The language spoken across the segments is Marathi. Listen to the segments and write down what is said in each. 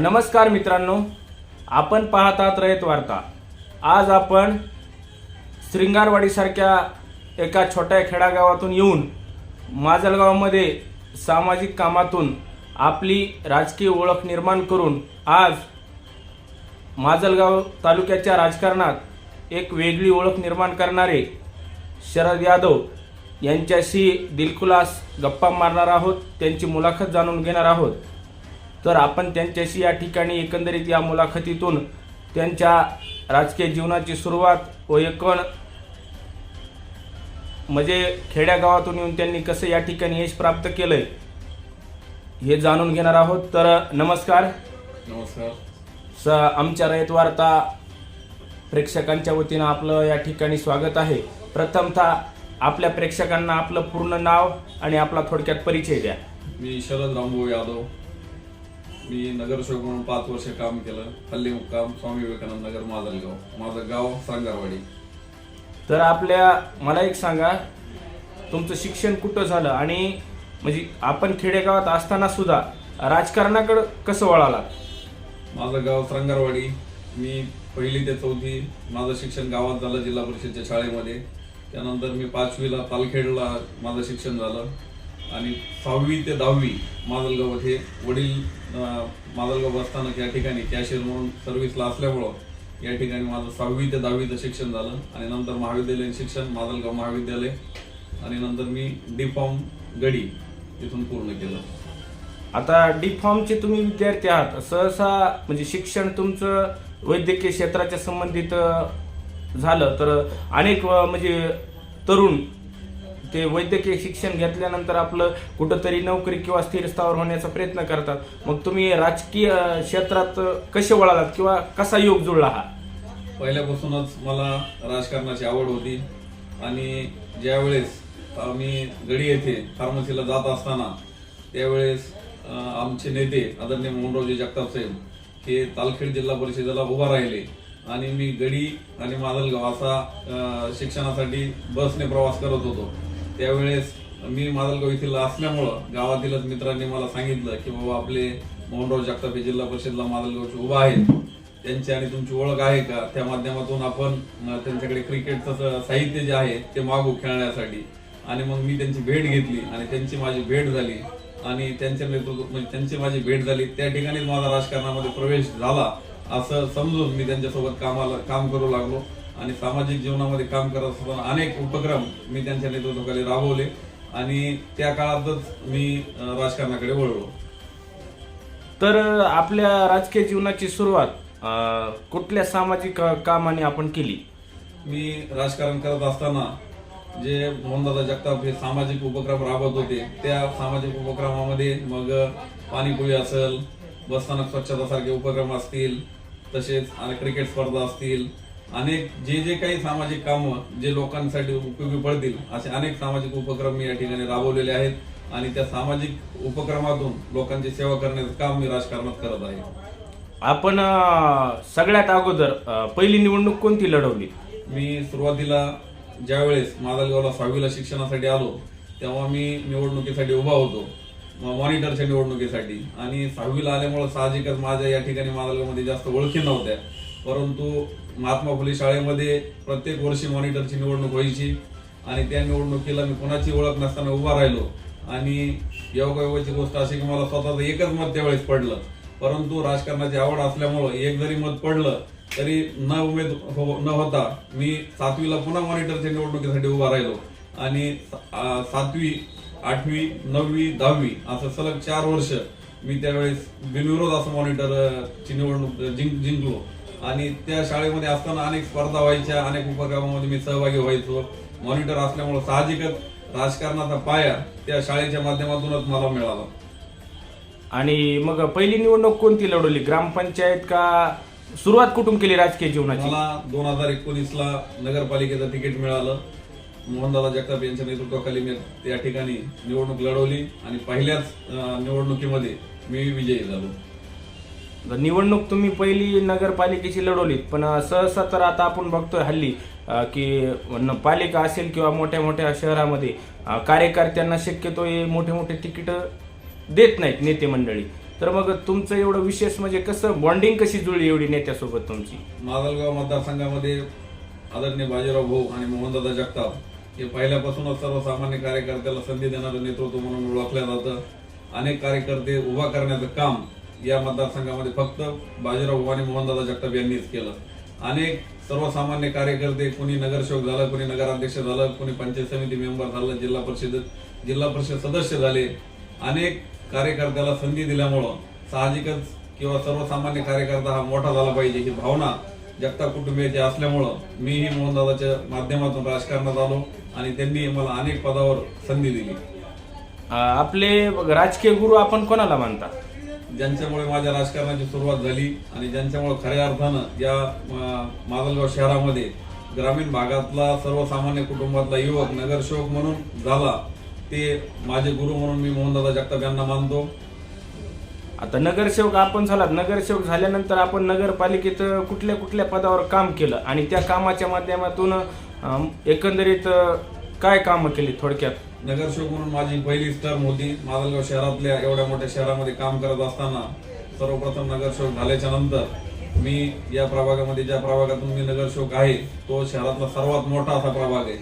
नमस्कार मित्रांनो. आपण पाहतात रयत वार्ता आज आपण श्रिंगारवाडीसारख्या एका छोट्या खेडागावातून येऊन माजलगावमध्ये सामाजिक कामातून आपली राजकीय ओळख निर्माण करून आज माजलगाव तालुक्याच्या राजकारणात एक वेगळी ओळख निर्माण करणारे शरद यादव यांच्याशी दिलखुलास गप्पा मारणार आहोत त्यांची मुलाखत जाणून घेणार आहोत. तर आपण त्यांच्याशी या ठिकाणी एकंदरीत या मुलाखतीतून त्यांच्या राजकीय जीवनाची सुरुवात व एकूण म्हणजे खेड्यागावातून येऊन त्यांनी कसं या ठिकाणी यश प्राप्त केलंय हे जाणून घेणार आहोत. तर नमस्कार. नमस्कार. स आमच्या रयत वार्ता प्रेक्षकांच्या वतीनं आपलं या ठिकाणी स्वागत आहे. प्रथमतः आपल्या प्रेक्षकांना आपलं पूर्ण नाव आणि आपला थोडक्यात परिचय द्या. मी शरद रामभाऊ यादव. मी नगरसेवक म्हणून पाच वर्ष काम केलं. हल्ली मुक्काम स्वामी विवेकानंद नगर माजलगाव. माझं गाव सांगारवाडी. तर आपल्या मला एक सांगा तुमचं शिक्षण कुठं झालं? आणि म्हणजे आपण खेडेगावात असताना सुद्धा राजकारणाकडं कसं वळाला माझं गाव सांगारवाडी. मी पहिली ते चौथी माझं शिक्षण गावात झालं जिल्हा परिषदच्या शाळेमध्ये. त्यानंतर मी पाचवीला तालखेडला माझं शिक्षण झालं. आणि सहावी ते दहावी माजलगाव हे वडील माजलगाव बसस्थानक या ठिकाणी कॅशियर म्हणून सर्व्हिसला असल्यामुळं या ठिकाणी माझं सहावी ते दहावीचं शिक्षण झालं आणि नंतर महाविद्यालयीन शिक्षण माजलगाव महाविद्यालय आणि नंतर मी डी फॉर्म गडी इथून पूर्ण केलं. आता डी फॉर्मचे तुम्ही विद्यार्थी आहात. सहसा म्हणजे शिक्षण तुमचं वैद्यकीय क्षेत्राच्या संबंधित झालं. तर अनेक म्हणजे तरुण ते वैद्यकीय शिक्षण घेतल्यानंतर आपलं कुठंतरी नोकरी किंवा स्थिर स्थावर होण्याचा प्रयत्न करतात. मग तुम्ही राजकीय क्षेत्रात कसे वळालात किंवा कसा योग जुळला हा? पहिल्यापासूनच मला राजकारणाची आवड होती आणि ज्यावेळेस आम्ही गडी येथे फार्मसीला जात असताना त्यावेळेस आमचे नेते आदरणीय मोहनरावजी जगताप साहेब हे तालखेड जिल्हा परिषदेला उभा राहिले आणि मी गडी आणि मादलगाव असा शिक्षणासाठी बसने प्रवास करत होतो. त्यावेळेस मी मादलगाव येथील असल्यामुळं गावातीलच मित्रांनी मला सांगितलं की बाबा आपले मोहनराव जगताप हे जिल्हा परिषदला मादलगावचे उभा आहेत. त्यांची आणि तुमची ओळख आहे का? त्या माध्यमातून आपण त्यांच्याकडे क्रिकेटचं साहित्य जे आहे ते मागू खेळण्यासाठी. आणि मग मी त्यांची भेट घेतली आणि त्यांची माझी भेट झाली. आणि त्यांच्या नेतृत्व म्हणजे त्यांची माझी भेट झाली. त्या ठिकाणीच माझा राजकारणामध्ये प्रवेश झाला. असं समजून मी त्यांच्यासोबत कामाला काम करू लागलो. आणि सामाजिक जीवनामध्ये काम करत असताना अनेक उपक्रम मी त्यांच्या नेतृत्वाखाली राबवले आणि त्या काळातच मी राजकारणाकडे वळलो. तर आपल्या राजकीय जीवनाची सुरुवात कुठल्या सामाजिक कामाने आपण केली? मी राजकारण करत असताना जे मोहनदादा जगताप हे सामाजिक उपक्रम राबवत होते त्या सामाजिक उपक्रमामध्ये मग पाणीपुरी असेल बसस्थानक स्वच्छतासारखे उपक्रम असतील तसेच आणि क्रिकेट स्पर्धा असतील अनेक जे जे काही सामाजिक कामं जे लोकांसाठी उपयोगी पडतील असे अनेक सामाजिक उपक्रम मी या ठिकाणी राबवलेले आहेत आणि त्या सामाजिक उपक्रमातून लोकांची सेवा करण्याचं काम मी राजकारणात करत आहे. आपण अ, सगळ्यात अगोदर अ, पहिली निवडणूक कोणती लढवली? मी सुरुवातीला ज्यावेळेस मादलगावला सहावीला शिक्षणासाठी आलो तेव्हा मी निवडणुकीसाठी उभा होतो म- मॉनिटरच्या निवडणुकीसाठी. आणि सहावीला आल्यामुळे साहजिकच माझ्या या ठिकाणी मादलगावमध्ये जास्त ओळखी नव्हत्या परंतु महात्मा फुले शाळेमध्ये प्रत्येक वर्षी मॉनिटरची निवडणूक व्हायची. आणि त्या निवडणुकीला मी कोणाची ओळख नसताना उभा राहिलो. आणि योगायोगाची गोष्ट अशी की मला स्वतःचं एकच मत त्यावेळेस पडलं. परंतु राजकारणाची आवड असल्यामुळं एक जरी मत पडलं तरी न उमेद हो- न होता मी सातवीला पुन्हा मॉनिटरच्या निवडणुकीसाठी उभा राहिलो. आणि सातवी आठवी नववी दहावी असं सलग चार वर्ष मी त्यावेळेस बिनविरोध असं मॉनिटरची निवडणूक जिंक जिंकलो. आणि त्या शाळेमध्ये असताना अनेक स्पर्धा व्हायच्या अनेक उपक्रमामध्ये मी सहभागी व्हायचो. मॉनिटर असल्यामुळे साहजिकच राजकारणाचा पाया त्या शाळेच्या माध्यमातूनच मला मिळाला. आणि मग पहिली निवडणूक कोणती लढवली? ग्रामपंचायत का सुरुवात कुठून केली राजकीय जीवनाची? मला दोन हजार एकोणीस ला नगरपालिकेचं तिकीट मिळालं. मोहनदादा जगताप यांच्या नेतृत्वाखाली मी त्या ठिकाणी निवडणूक लढवली आणि पहिल्याच अं, निवडणुकीमध्ये मी विजयी झालो. निवडणूक तुम्ही पहिली नगरपालिकेची लढवलीत पण सहसा तर आता आपण बघतोय हल्ली की पालिका असेल किंवा मोठ्या मोठ्या शहरामध्ये कार्यकर्त्यांना शक्यतो हे मोठे मोठे तिकीट देत नाहीत नेते मंडळी. तर मग तुमचं एवढं विशेष म्हणजे कसं बॉन्डिंग कशी जुळली एवढी नेत्यासोबत तुमची? माजलगाव मतदारसंघामध्ये आदरणीय बाजीराव भाऊ आणि मोहनदादा जगताप हे पहिल्यापासूनच सर्वसामान्य कार्यकर्त्याला संधी देणारं नेतृत्व म्हणून ओळखलं जातं. अनेक कार्यकर्ते उभा करण्याचं काम या मतदारसंघामध्ये फक्त बाजीराव भवानी मोहनदादा जगताप यांनीच केलं. अनेक सर्वसामान्य कार्यकर्ते कोणी नगरसेवक झालं कोणी नगराध्यक्ष झालं कोणी पंचायत समिती मेंबर झालं जिल्हा परिषद जिल्हा परिषद सदस्य झाले. अनेक कार्यकर्त्याला संधी दिल्यामुळं साहजिकच किंवा सर्वसामान्य कार्यकर्ता हा मोठा झाला पाहिजे ही भावना जगताप कुटुंबियाची असल्यामुळं मीही मोहनदादाच्या माध्यमातून राजकारणात आलो आणि त्यांनी मला अनेक पदावर संधी दिली. आपले राजकीय गुरु आपण कोणाला मानतात ज्यांच्यामुळे माझ्या राजकारणाची सुरुवात झाली आणि ज्यांच्यामुळे खऱ्या अर्थानं या माजलगाव शहरामध्ये ग्रामीण भागातला सर्वसामान्य कुटुंबातला युवक नगरसेवक म्हणून झाला ते माझे गुरु म्हणून मी मोहनदादा जगताप यांना मानतो. आता नगरसेवक आपण झालात. नगरसेवक झाल्यानंतर आपण नगरपालिकेत कुठल्या कुठल्या पदावर काम केलं? आणि त्या कामाच्या माध्यमातून एकंदरीत काय कामं केली थोडक्यात? नगरसेवक म्हणून माझी पहिलीच टर्म होती. माजलगाव शहरातल्या एवढ्या मोठ्या शहरामध्ये काम करत असताना सर्वप्रथम नगरसेवक झाल्याच्यानंतर मी या प्रभागामध्ये ज्या प्रभागातून मी नगरसेवक आहे तो शहरातला सर्वात मोठा असा प्रभाग आहे.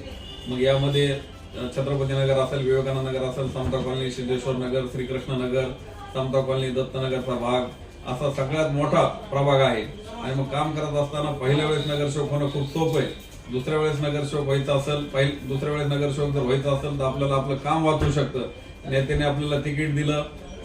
मग यामध्ये छत्रपती नगर असेल विवेकानंद नगर असेल समता कॉलनी सिद्धेश्वर नगर श्रीकृष्ण नगर समता कॉलनी दत्तनगरचा भाग असा सगळ्यात मोठा प्रभाग आहे. आणि मग काम करत असताना पहिल्या वेळेस नगरसेवक होणं खूप सोपं आहे. दुसऱ्या वेळेस नगरसेवक व्हायचा असेल पहिल दुसऱ्या वेळेस नगरसेवक जर व्हायचं असेल तर आपल्याला आपलं काम वाचू शकतं. नेत्याने आपल्याला तिकीट दिलं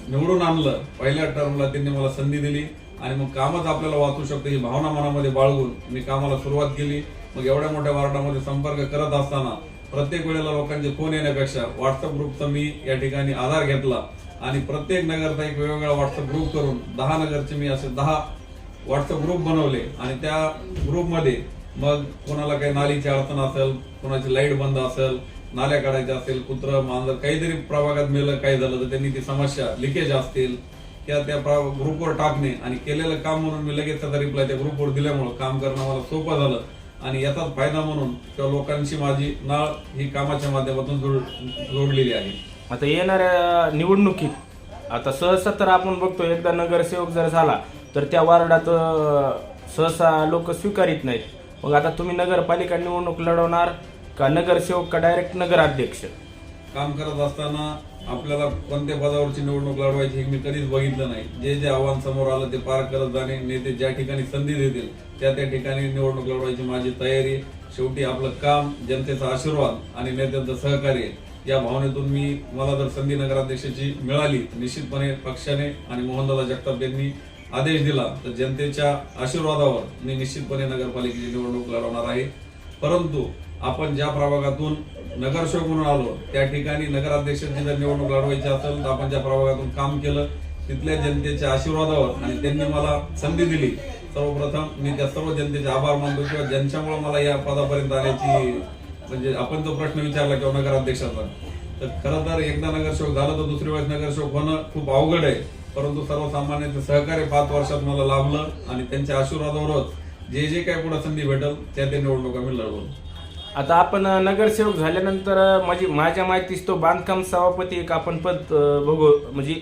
निवडून आणलं. पहिल्या टर्मला त्यांनी मला संधी दिली आणि मग कामच आपल्याला वाचू शकतं ही भावना मनामध्ये बाळगून मी कामाला सुरुवात केली. मग एवढ्या मोठ्या वार्डामध्ये संपर्क करत असताना प्रत्येक वेळेला लोकांचे फोन येण्यापेक्षा व्हॉट्सअप ग्रुपचा मी या ठिकाणी आधार घेतला. आणि प्रत्येक नगरचा एक वेगवेगळा व्हॉट्सअप ग्रुप करून दहा नगरचे मी असे दहा व्हॉट्सअप ग्रुप बनवले. आणि त्या ग्रुपमध्ये मग कोणाला काही नालीची अडचण असेल कोणाची लाइट बंद असेल नाल्या काढायच्या असेल कुत्र मांजर काहीतरी प्रभागात मेलं काही झालं तर त्यांनी ती समस्या लिकेज असतील किंवा त्या ग्रुपवर टाकणे आणि केलेलं काम म्हणून मी लगेच त्याचा रिप्लाय त्या ग्रुपवर दिल्यामुळं काम करणं मला सोपं झालं. आणि याचाच फायदा म्हणून किंवा लोकांशी माझी नाळ ही कामाच्या माध्यमातून जोड- जोडलेली आहे. आता येणाऱ्या निवडणुकीत आता सहसा तर आपण बघतो एकदा नगरसेवक जर झाला तर त्या वार्डात सहसा लोक स्वीकारित नाहीत. मग आता तुम्ही नगरपालिका निवडणूक लढवणार का नगरसेवक का डायरेक्ट नगराध्यक्ष? काम करत असताना आपल्याला कोणत्या पदावरची निवडणूक लढवायची हे मी कधीच बघितलं नाही. जे जे आव्हान समोर आलं ते पार करत जाणे नेते ज्या ठिकाणी संधी देतील त्या त्या ठिकाणी निवडणूक लढवायची माझी तयारी. शेवटी आपलं काम जनतेचा आशीर्वाद आणि नेत्यांचं सहकार्य या भावनेतून मी मला जर संधी नगराध्यक्षाची मिळाली निश्चितपणे पक्षाने आणि मोहनदादा जगताप यांनी आदेश दिला तर जनतेच्या आशीर्वादावर मी निश्चितपणे नगरपालिकेची निवडणूक लढवणार आहे. परंतु आपण ज्या प्रभागातून नगरसेवक म्हणून आलो त्या ठिकाणी नगराध्यक्षांची जर निवडणूक लढवायची असेल तर आपण ज्या प्रभागातून काम केलं तिथल्या जनतेच्या आशीर्वादावर आणि त्यांनी मला संधी दिली सर्वप्रथम मी त्या सर्व जनतेचे आभार मानतो किंवा ज्यांच्यामुळे मला या पदापर्यंत आल्याची म्हणजे आपण जो प्रश्न विचारला किंवा नगराध्यक्षाचा तर खरं तर एकदा नगरसेवक झालं तर दुसरी वेळेस नगरसेवक होणं खूप अवघड आहे. परंतु सर्वसामान्यांचं सहकार्य पाच वर्षात मला लाभलं आणि त्यांच्या आशीर्वादावरच जे जे काय पुढे संधी भेटल त्या त्या निवडणुका मी लढवलं आता आपण नगरसेवक झाल्यानंतर माझी माझ्या माहितीस तो बांधकाम सभापती एक आपण पद बघू म्हणजे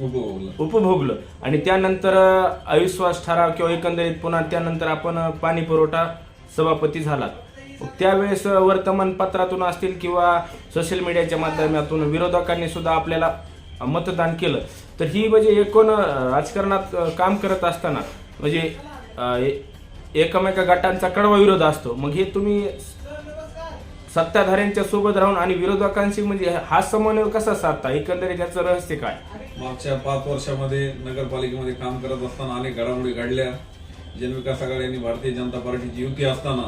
उपभोगलं. उपभोगलं. आणि त्यानंतर अविश्वास ठराव किंवा एकंदरीत पुन्हा त्यानंतर आपण पाणी पुरवठा सभापती मग त्यावेळेस वर्तमानपत्रातून असतील किंवा सोशल मीडियाच्या माध्यमातून विरोधकांनी सुद्धा आपल्याला मतदान केलं. तर ही म्हणजे एकूण राजकारणात काम करत असताना म्हणजे ए- एकमेका गटांचा कडवा विरोध असतो. मग हे तुम्ही सत्ताधाऱ्यांच्या सोबत राहून आणि विरोधकांशी म्हणजे हा समन्वय कसा साधता? एकंदरीत याचं रहस्य काय? मागच्या पाच वर्षामध्ये नगरपालिकेमध्ये काम करत असताना अनेक घडामोडी घडल्या. जनविकास आघाडी आणि भारतीय जनता पार्टीची युती असताना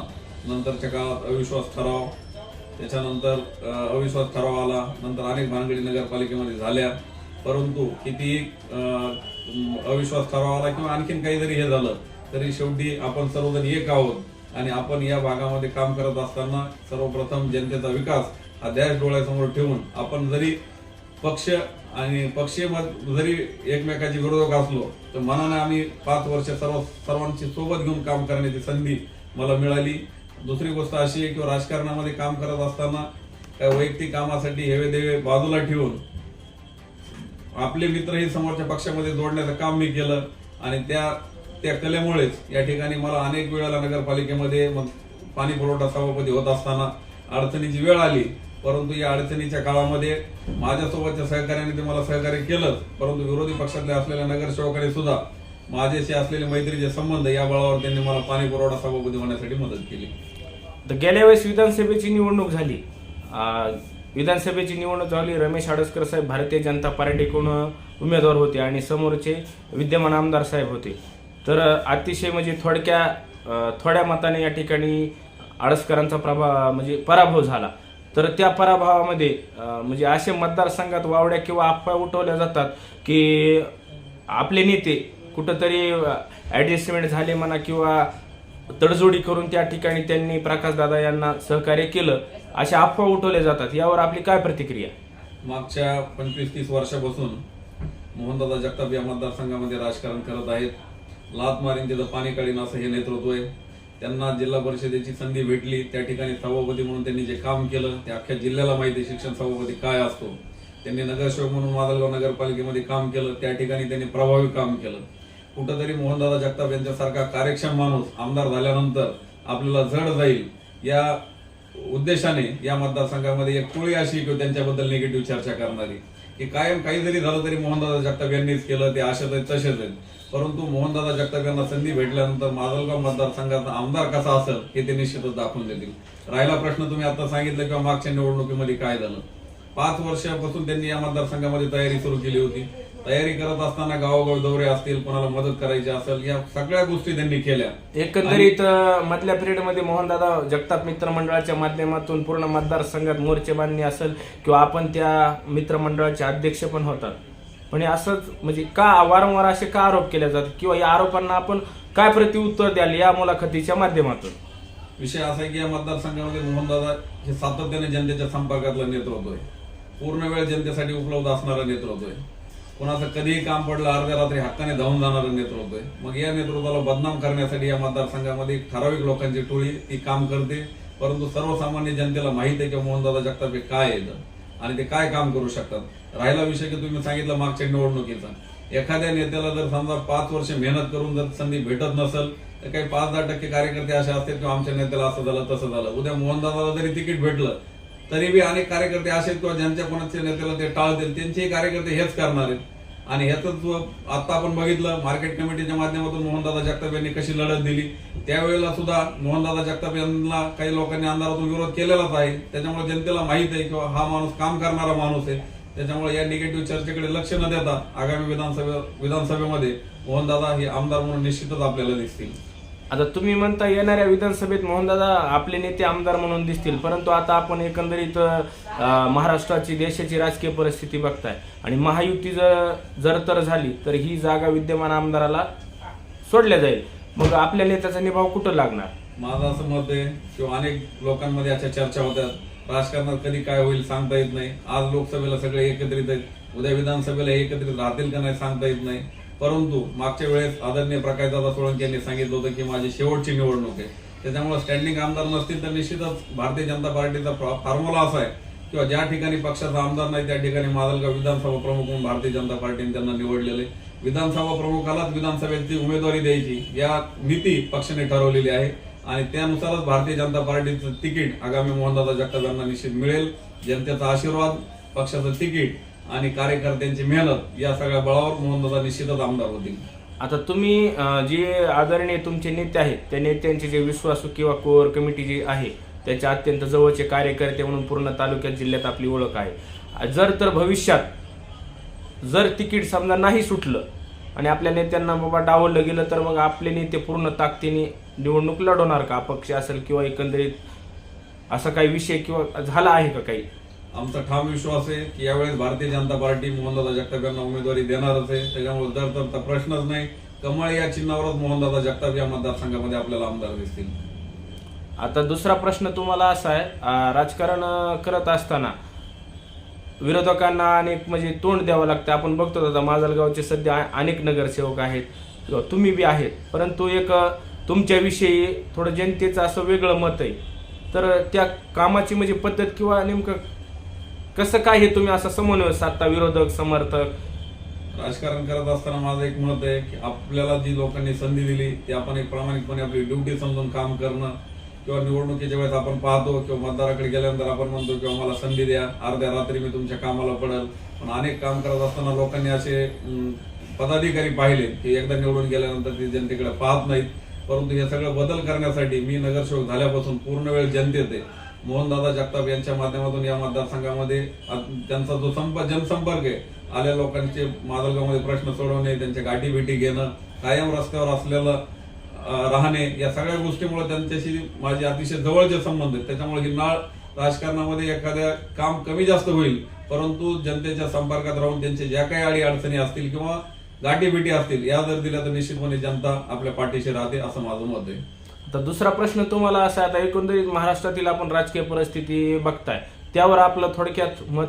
नंतरच्या काळात अविश्वास ठराव त्याच्यानंतर अविश्वास ठराव आला. नंतर अनेक भानगडी नगरपालिकेमध्ये झाल्या. परंतु किती अविश्वास ठराव आला किंवा आणखीन काहीतरी हे झालं तरी शेवटी आपण सर्वजण एक आहोत आणि आपण या भागामध्ये काम करत असताना सर्वप्रथम जनतेचा विकास हा ध्यास डोळ्यासमोर ठेवून आपण जरी पक्ष आणि पक्षीय जरी एकमेकाची विरोधक असलो तर मनाने आम्ही पाच वर्ष सर्व सर्वांची सोबत घेऊन काम करण्याची संधी मला मिळाली. दुसरी गोष्ट अशी आहे की राजकारणामध्ये काम करत असताना त्या वैयक्तिक कामासाठी हेवे देवे बाजूला ठेवून आपले मित्रही समोरच्या पक्षामध्ये जोडण्याचं काम मी केलं आणि त्या त्या कलेमुळेच या ठिकाणी मला अनेक वेळेला नगरपालिकेमध्ये मग पाणी पुरवठा सभापती होत असताना अडचणीची वेळ आली. परंतु या अडचणीच्या काळामध्ये माझ्यासोबतच्या सहकार्याने ते मला सहकार्य केलंच. परंतु विरोधी पक्षातले असलेल्या नगरसेवकाने सुद्धा माझ्याशी असलेले मैत्रीचे संबंध या बळावर त्यांनी मला पाणी पुरवठा सभापती होण्यासाठी मदत केली. तर गेल्या वेळेस विधानसभेची निवडणूक झाली. विधानसभेची निवडणूक झाली. रमेश आडसकर साहेब भारतीय जनता पार्टीकडून उमेदवार होते आणि समोरचे विद्यमान आमदार साहेब होते. तर अतिशय म्हणजे थोडक्या थोड्या मताने या ठिकाणी आडसकरांचा प्रभा म्हणजे पराभव झाला. तर त्या पराभवामध्ये म्हणजे असे मतदारसंघात वावड्या किंवा अफवा उठवल्या जातात की आपले नेते कुठंतरी ॲडजस्टमेंट झाले म्हणा किंवा तडजोडी करून त्या ठिकाणी त्यांनी प्रकाशदादा यांना सहकार्य केलं. अशा अफवा उठवल्या जातात. यावर आपली काय प्रतिक्रिया? मागच्या पंचवीस तीस वर्षापासून मोहनदादा जगताप या मतदारसंघामध्ये राजकारण करत आहेत. लात मारीन तिथं पाणी काढीन असं हे नेतृत्व आहे. त्यांना जिल्हा परिषदेची संधी भेटली. त्या ठिकाणी सभापती म्हणून त्यांनी जे काम केलं ते अख्ख्या जिल्ह्याला माहिती आहे. शिक्षण सभापती काय असतो. त्यांनी नगरसेवक म्हणून मादलगाव नगरपालिकेमध्ये काम केलं. त्या ठिकाणी त्यांनी प्रभावी काम केलं. कुठंतरी मोहनदादा जगताप यांच्यासारखा कार्यक्षम माणूस आमदार झाल्यानंतर आपल्याला जड जाईल या उद्देशाने या मतदारसंघामध्ये एक कुळी अशी किंवा त्यांच्याबद्दल निगेटिव्ह चर्चा करणारी. की कायम काही जरी झालं तरी मोहनदादा जगताप यांनीच केलं ते असेच आहेत तसेच आहेत. परंतु मोहनदादा जगताप यांना संधी भेटल्यानंतर माजलगाव मतदारसंघाचा आमदार कसा असेल हे ते निश्चितच दाखवून देतील. राहिला प्रश्न तुम्ही आता सांगितलं किंवा मागच्या निवडणुकीमध्ये काय झालं? पाच वर्षापासून त्यांनी या मतदारसंघामध्ये तयारी सुरू केली होती. तयारी करत असताना गावोगाव दौरे असतील कोणाला मदत करायची असेल या सगळ्या गोष्टी त्यांनी केल्या. एकंदरीत अ, मधल्या पिरियडमध्ये मोहनदादा जगताप मित्रमंडळाच्या माध्यमातून पूर्ण मतदारसंघात मोर्चे बांधणी असेल किंवा आपण त्या मित्रमंडळाचे अध्यक्ष पण होतात. पण हे असंच म्हणजे का वारंवार असे का आरोप केले जातात? किंवा या आरोपांना आपण काय प्रत्युत्तर द्याल या मुलाखतीच्या माध्यमातून? विषय असा आहे की या मतदारसंघामध्ये मोहनदादा हे सातत्याने जनतेच्या संपर्कातलं नेतृत्व आहे. पूर्ण वेळ जनतेसाठी उपलब्ध असणारं नेतृत्व आहे. कोणाचं कधीही काम पडलं अर्ध्या रात्री हक्काने धावून जाणारं नेतृत्व आहे मग या नेतृत्वाला बदनाम करण्यासाठी या मतदारसंघामध्ये ठराविक लोकांची टोळी ती काम करते. परंतु सर्वसामान्य जनतेला माहीत आहे की मोहनदादा जगताप हे काय आहेत आणि ते काय काम करू शकतात? राहिला विषय की तुम्ही सांगितलं मागच्या निवडणुकीचा. एखाद्या नेत्याला जर समजा पाच वर्ष मेहनत करून जर संधी भेटत नसेल तर काही पाच दहा टक्के कार्यकर्ते असे असतात किंवा आमच्या नेत्याला असं झालं तसं झालं. उद्या मोहनदादाला जरी तिकीट भेटलं तरी बी अनेक कार्यकर्ते असेल किंवा ज्यांच्या कोणाच्या नेत्याला ते टाळतील त्यांचेही कार्यकर्ते हेच करणार आहेत. आणि ह्याच आता आपण बघितलं मार्केट कमिटीच्या माध्यमातून मोहनदादा जगताप यांनी कशी लढत दिली. त्यावेळेला सुद्धा मोहनदादा जगताप यांना काही लोकांनी अंधारातून विरोध केलेलाच आहे. त्याच्यामुळे जनतेला माहीत आहे किंवा हा माणूस काम करणारा माणूस आहे. त्याच्यामुळे या निगेटिव्ह चर्चेकडे लक्ष न देता आगामी विधानसभे विधानसभेमध्ये मोहनदादा हे आमदार म्हणून निश्चितच आपल्याला दिसतील. आता तुम्ही म्हणता येणाऱ्या विधानसभेत मोहनदादा आपले नेते आमदार म्हणून दिसतील परंतु आता आपण एकंदरीत महाराष्ट्राची देशाची राजकीय परिस्थिती बघताय. आणि महायुती जर जर तर झाली तर ही जागा विद्यमान आमदाराला सोडल्या जाईल. मग आपल्या नेत्याचा निभाव कुठं लागणार? माझं असं मत आहे किंवा अनेक लोकांमध्ये अशा चर्चा होतात राजकारणात कधी काय होईल सांगता येत नाही. आज लोकसभेला सगळे एकत्रित आहेत. उद्या विधानसभेला हे एकत्रित राहतील का नाही सांगता येत नाही. परंतु मागच्या वेळेस आदरणीय प्रकाशदादा सोळंकी यांनी सांगितलं होतं की माझी शेवटची निवडणूक आहे. त्याच्यामुळे स्टँडिंग आमदार नसतील तर निश्चितच भारतीय जनता पार्टीचा फॉर्म्युला असा आहे किंवा ज्या ठिकाणी पक्षाचा आमदार नाही त्या ठिकाणी मादलगाव विधानसभा प्रमुख म्हणून भारतीय जनता पार्टीने त्यांना निवडलेले. विधानसभा प्रमुखालाच विधानसभेची उमेदवारी द्यायची या नीती पक्षाने ठरवलेली आहे. आणि त्यानुसारच भारतीय जनता पार्टीचं तिकीट आगामी मोहनदादा जगताप यांना निश्चित मिळेल. जनतेचा आशीर्वाद पक्षाचं तिकीट आणि कार्यकर्त्यांची मेहनत या सगळ्या बळावर मोहनदादा निश्चितच आमदार होतील. आता तुम्ही जे आदरणीय तुमचे नेते आहेत त्या नेत्यांचे जे विश्वासू किंवा कोर कमिटी जी आहे त्याच्या अत्यंत जवळचे कार्यकर्ते म्हणून पूर्ण तालुक्यात जिल्ह्यात आपली ओळख आहे. जर तर भविष्यात जर तिकीट समजा नाही सुटलं आणि आपल्या नेत्यांना बाबा डावललं गेलं तर मग आपले नेते पूर्ण ताकदीने निवडणूक लढवणार का? अपक्ष असेल किंवा एकंदरीत असा काही विषय किंवा झाला आहे का काही? आमचा ठाम विश्वास आहे की यावेळेस भारतीय जनता पार्टी मोहनदादा जगताप यांना उमेदवारी देणारच आहे. त्याच्यामुळे जर तर प्रश्नच नाही. कमळ या चिन्हावरच मोहनदादा जगताप या मतदारसंघामध्ये आपल्याला आमदार दिसतील. आता दुसरा प्रश्न तुम्हाला असा आहे राजकारण करत असताना विरोधकांना अनेक म्हणजे तोंड द्यावं लागतं. आपण बघतो आता माजलगावचे सध्या अनेक नगरसेवक आहेत. किंवा तुम्ही बी आहेत. परंतु एक तुमच्याविषयी थोडं जनतेचं असं वेगळं मत आहे. तर त्या कामाची म्हणजे पद्धत किंवा नेमकं कसं काय हे तुम्ही असं समन्वय साधता विरोधक समर्थक? राजकारण करत असताना माझं एक मत आहे की आपल्याला जी लोकांनी संधी दिली ती आपण एक प्रामाणिकपणे आपली ड्युटी समजून काम करणं किंवा निवडणुकीच्या वेळेस आपण पाहतो किंवा मतदाराकडे गेल्यानंतर आपण म्हणतो किंवा मला संधी द्या अर्ध्या रात्री मी तुमच्या कामाला पडेल. पण अनेक काम करत असताना लोकांनी असे पदाधिकारी पाहिले की एकदा निवडून गेल्यानंतर ते जनतेकडे पाहत नाहीत. परंतु हे सगळं बदल करण्यासाठी मी नगरसेवक झाल्यापासून पूर्ण वेळ जनतेत आहे. मोहनदादा जगताप यांच्या माध्यमातून या मतदारसंघामध्ये त्यांचा जो संप जनसंपर्क आहे आल्या लोकांचे माजलगावमध्ये प्रश्न सोडवणे त्यांच्या गाठी भेटी घेणं कायम रस्त्यावर असलेलं राहणे या सगळ्या गोष्टीमुळे त्यांच्याशी माझे अतिशय जवळचे संबंध आहेत. त्याच्यामुळे ही नाळ राजकारणामध्ये एखाद्या काम कमी जास्त होईल परंतु जनतेच्या संपर्कात राहून त्यांचे ज्या काही अडी अडचणी असतील किंवा गाठी भेटी असतील या जर दिल्या तर निश्चितपणे जनता आपल्या पाठीशी राहते असं माझं मत आहे. तर दुसरा प्रश्न तुम्हाला असा आता एकंदरीत महाराष्ट्रातील आपण राजकीय परिस्थिती बघताय त्यावर आपलं थोडक्यात मत?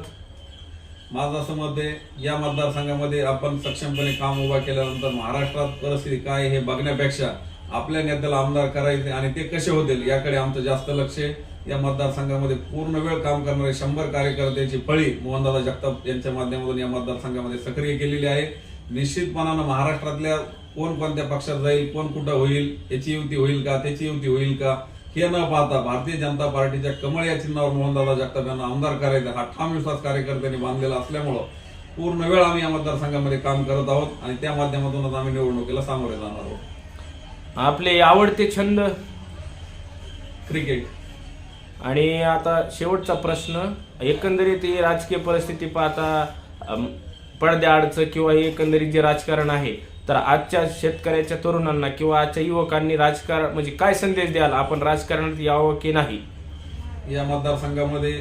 माझं असं मत आहे या मतदारसंघामध्ये आपण सक्षमपणे काम उभा केल्यानंतर महाराष्ट्रात परिस्थिती काय हे बघण्यापेक्षा आपल्या नेत्याला आमदार करायचे आणि ते कसे होतील याकडे आमचं जास्त लक्ष आहे. या मतदारसंघामध्ये पूर्ण वेळ काम करणारे शंभर कार्यकर्त्यांची फळी मोहनदादा जगताप यांच्या माध्यमातून या मतदारसंघामध्ये सक्रिय केलेली आहे. निश्चितपणानं महाराष्ट्रातल्या कोण कोणत्या पक्षात जाईल कोण कुठं होईल याची युती होईल का त्याची युती होईल का हे न पाहता भारतीय जनता पार्टीच्या कमळ या चिन्हावर मोहनदादा जगताप यांना आमदार करायचा हा ठाम विश्वास कार्यकर्त्यांनी बांधलेला असल्यामुळं पूर्ण वेळ आम्ही या मतदारसंघामध्ये काम करत आहोत आणि त्या माध्यमातूनच आम्ही निवडणुकीला सामोरे जाणार आहोत. आपले आवडते छंद? क्रिकेट. आणि आता शेवटचा प्रश्न एकंदरीत ही राजकीय परिस्थिती पाहता पडद्याआडचं किंवा हे एकंदरीत जे राजकारण आहे तर आजच्या शेतकऱ्याच्या तरुणांना किंवा आजच्या युवकांनी राजकारण म्हणजे काय संदेश द्याल? आपण राजकारणात यावं की नाही? या मतदारसंघामध्ये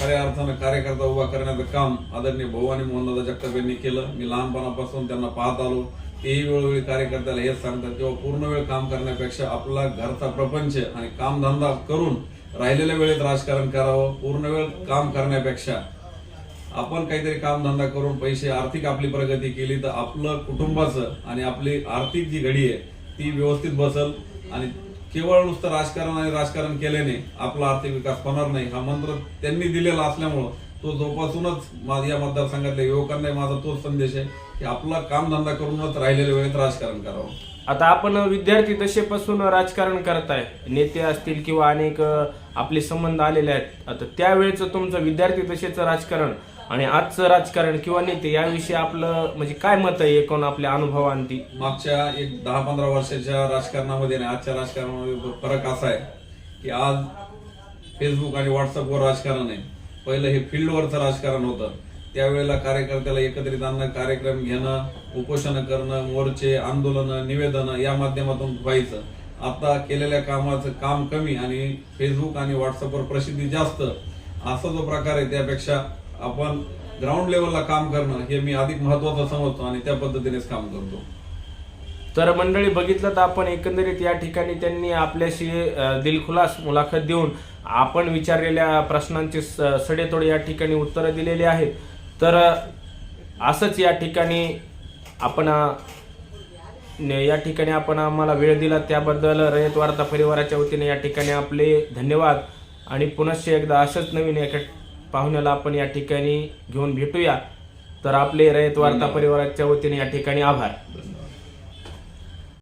खऱ्या अर्थानं कार्यकर्ता उभा करण्याचं काम आदरणीय भाऊ आणि मोहनदादा जगताप यांनी केलं. मी लहानपणापासून त्यांना पाहत आलो. तेही वेळोवेळी कार्यकर्त्याला हेच सांगतात किंवा पूर्ण वेळ काम करण्यापेक्षा आपला घरचा प्रपंच आणि कामधंदा करून राहिलेल्या वेळेत राजकारण करावं. पूर्ण वेळ काम करण्यापेक्षा आपण काहीतरी कामधंदा करून पैसे आर्थिक आपली प्रगती केली तर आपलं कुटुंबाचं आणि आपली आर्थिक जी घडी आहे ती व्यवस्थित बसल. आणि केवळ नुसतं राजकारण आणि राजकारण केल्याने आपला आर्थिक विकास होणार नाही. हा मंत्र त्यांनी दिलेला असल्यामुळं तो जोपासूनच मा- या मतदारसंघातल्या युवकांना माझा तोच संदेश आहे की आपला कामधंदा करूनच राहिलेल्या वेळेत राजकारण करावं. आता आपण विद्यार्थी दशेपासून राजकारण करताय. नेते असतील किंवा अनेक आपले संबंध आलेले आहेत. आता त्यावेळेचं तुमचं विद्यार्थी दशेचं राजकारण आणि आजचं राजकारण किंवा नेते याविषयी आपलं म्हणजे काय मत आहे एकूण आपल्या अनुभवांती? मागच्या एक दहा पंधरा वर्षाच्या राजकारणामध्ये आणि आजच्या राजकारणामध्ये फरक असा आहे की आज फेसबुक आणि व्हॉट्सअपवर राजकारण आहे. पहिलं हे फील्डवरचं राजकारण होतं. त्यावेळेला कार्यकर्त्याला एकत्रित आणणं कार्यक्रम घेणं उपोषण करणं मोर्चे आंदोलनं निवेदनं या माध्यमातून व्हायचं. आता केलेल्या कामाचं काम कमी आणि फेसबुक आणि व्हॉट्सअपवर प्रसिद्धी जास्त. असा जो प्रकार आहे त्यापेक्षा आपण ग्राउंड लेवलला काम करणं हे मी अधिक महत्वाचं समजतो आणि त्या पद्धतीनेच काम करतो. तर मंडळी बघितलं तर आपण एकंदरीत या ठिकाणी त्यांनी आपल्याशी दिलखुलास मुलाखत देऊन आपण विचारलेल्या प्रश्नांचे स- सडेतोडे या ठिकाणी उत्तरं दिलेली आहेत. तर असंच या ठिकाणी आपण या ठिकाणी आपण आम्हाला वेळ दिला त्याबद्दल रयत वार्ता परिवाराच्या वतीने या ठिकाणी आपले धन्यवाद. आणि पुनश्च एकदा अशाच नवीन एका पाहुण्याला आपण या ठिकाणी घेऊन भेटूया. तर आपले रयत वार्ता परिवाराच्या वतीने या ठिकाणी आभार.